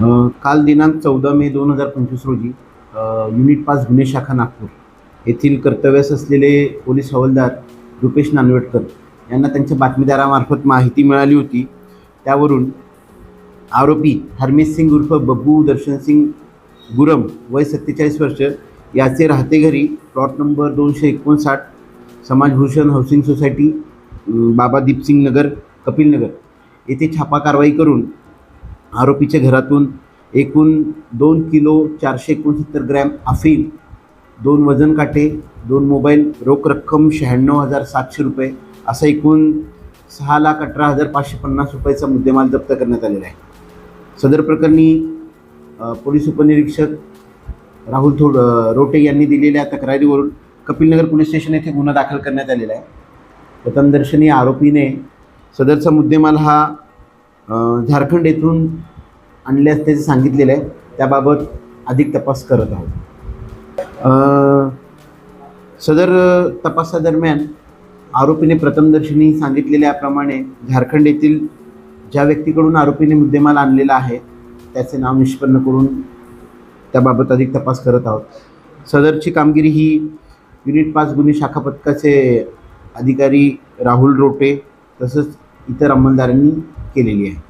काल दिनांक चौदा मे दोन हजार पंचवीस रोजी युनिट पाच गुन्हे शाखा नागपूर येथील कर्तव्यास असलेले पोलीस हवालदार रुपेश नानवटकर यांना त्यांच्या बातमीदारामार्फत माहिती मिळाली होती. त्यावरून आरोपी हरमेश सिंग उर्फ बब्बू दर्शन सिंग गुरम वय सत्तेचाळीस वर्ष याचे राहते घरी प्लॉट नंबर दोनशे एकोणसाठ समाजभूषण हाऊसिंग सोसायटी बाबा दीपसिंग नगर कपिल नगर. येथे छापा कारवाई करून आरोपीच्या घरातून एकूण दोन किलो चारशे एकोणसत्तर ग्रॅम अफीम दोन वजन काटे दोन मोबाईल रोख रक्कम शहाण्णव हजार सातशे रुपये असा एकूण सहा लाख अठरा हजार पाचशे पन्नास रुपयाचा मुद्देमाल जप्त करण्यात आलेला आहे. सदर प्रकरणी पोलीस उपनिरीक्षक राहुल थोड रोटे यांनी दिलेल्या तक्रारीवरून कपिलनगर पोलीस स्टेशन येथे गुन्हा दाखल करण्यात आलेला आहे. प्रथमदर्शनी आरोपीने सदरचा मुद्देमाल हा झारखंड येथून आणले असल्याचे सांगितलेलं आहे त्याबाबत अधिक तपास करत आहोत. सदर तपासादरम्यान आरोपीने प्रथमदर्शनी सांगितलेल्याप्रमाणे झारखंड येथील ज्या व्यक्तीकडून आरोपीने मुद्देमाल आणलेला आहे त्याचे नाव निष्पन्न करून त्याबाबत अधिक तपास करत आहोत. सदरची कामगिरी ही युनिट पाच गुन्हे शाखा पथकाचे अधिकारी राहुल रोटे तसंच इतर अंमलदारांनी केलेली आहे.